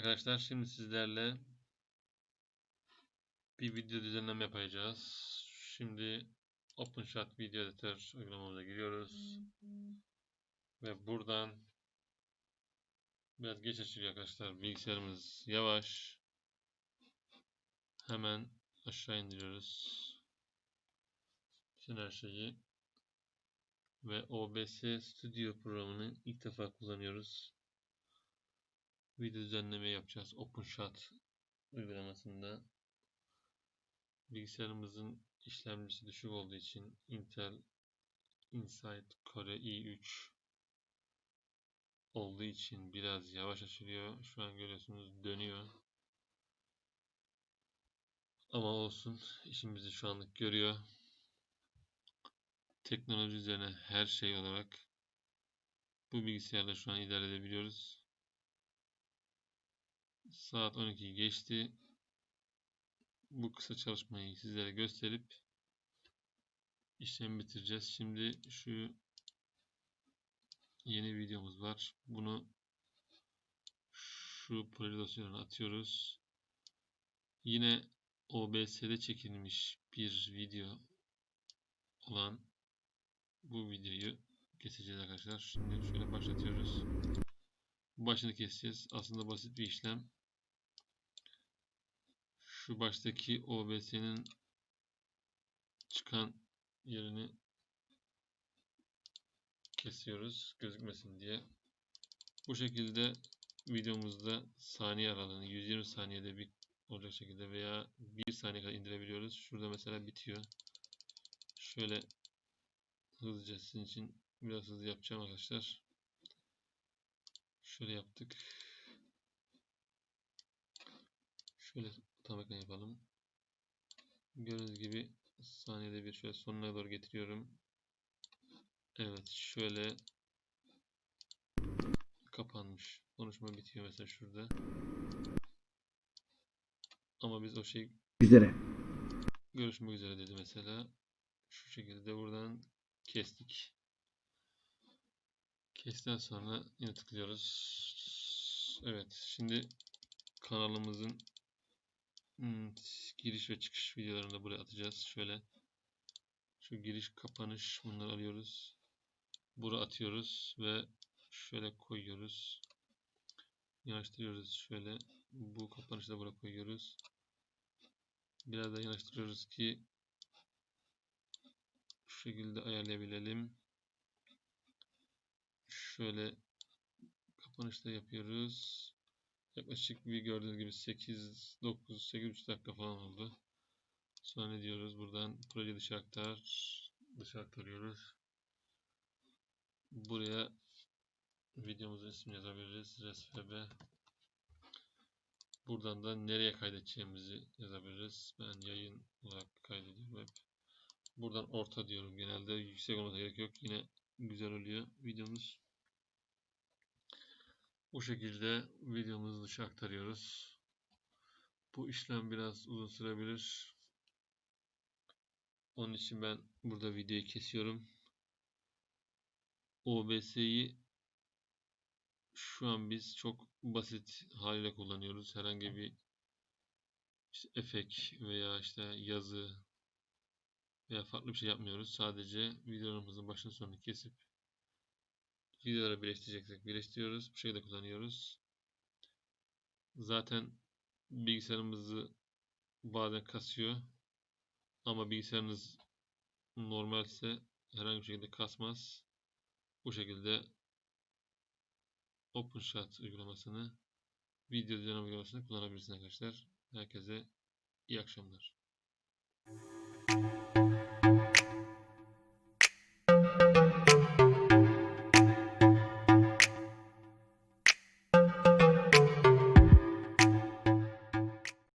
arkadaşlar şimdi sizlerle bir video düzenleme yapacağız. Şimdi OpenShot Video Editor uygulamamıza giriyoruz. Ve buradan biraz geç açılıyor arkadaşlar. Bilgisayarımız yavaş. Hemen aşağı indiriyoruz. Bütün her şeyi. Ve OBS Studio programını ilk defa kullanıyoruz video düzenleme yapacağız. OpenShot uygulamasında bilgisayarımızın işlemcisi düşük olduğu için Intel Inside Core i3 olduğu için biraz yavaş açılıyor. Şu an görüyorsunuz dönüyor. Ama olsun işimizi şu anlık görüyor. Teknoloji üzerine her şey olarak bu bilgisayarla şu an idare edebiliyoruz. Saat 12 geçti. Bu kısa çalışmayı sizlere gösterip işlemi bitireceğiz. Şimdi şu yeni videomuz var. Bunu şu proje atıyoruz. Yine OBS'de çekilmiş bir video olan bu videoyu keseceğiz arkadaşlar. Şimdi şöyle başlatıyoruz. Başını keseceğiz. Aslında basit bir işlem şu baştaki OBS'nin çıkan yerini kesiyoruz gözükmesin diye. Bu şekilde videomuzda saniye aralığını 120 saniyede bir olacak şekilde veya 1 saniye kadar indirebiliyoruz. Şurada mesela bitiyor. Şöyle hızlıca sizin için biraz hızlı yapacağım arkadaşlar. Şöyle yaptık. Şöyle tam ekran yapalım. Gördüğünüz gibi saniyede bir şöyle sonuna doğru getiriyorum. Evet şöyle kapanmış. Konuşma bitiyor mesela şurada. Ama biz o şey üzere. görüşmek üzere dedi mesela. Şu şekilde buradan kestik. Kestikten sonra yine tıklıyoruz. Evet şimdi kanalımızın Hmm, giriş ve çıkış videolarını da buraya atacağız. Şöyle şu giriş kapanış bunları alıyoruz. Buraya atıyoruz ve şöyle koyuyoruz. Yanaştırıyoruz şöyle. Bu kapanışı da buraya koyuyoruz. Biraz da yanaştırıyoruz ki şu şekilde ayarlayabilelim. Şöyle kapanışta yapıyoruz. Yaklaşık bir gördüğünüz gibi 8, 9, 8,5 dakika falan oldu. Sonra ne diyoruz? Buradan proje dışı aktar, dışı aktarıyoruz. Buraya videomuzun ismini yazabiliriz. ResFB. Buradan da nereye kaydedeceğimizi yazabiliriz. Ben yayın olarak kaydediyorum hep. Buradan orta diyorum. Genelde yüksek olmasına gerek yok. Yine güzel oluyor videomuz. Bu şekilde videomuzu dışa aktarıyoruz. Bu işlem biraz uzun sürebilir. Onun için ben burada videoyu kesiyorum. OBS'yi şu an biz çok basit haliyle kullanıyoruz. Herhangi bir işte efekt veya işte yazı veya farklı bir şey yapmıyoruz. Sadece videolarımızın başını sonunu kesip videoları birleştireceksek birleştiriyoruz. Bu şekilde kullanıyoruz. Zaten bilgisayarımızı bazen kasıyor. Ama bilgisayarınız normalse herhangi bir şekilde kasmaz. Bu şekilde OpenShot uygulamasını video düzenleme uygulamasını kullanabilirsiniz arkadaşlar. Herkese iyi akşamlar.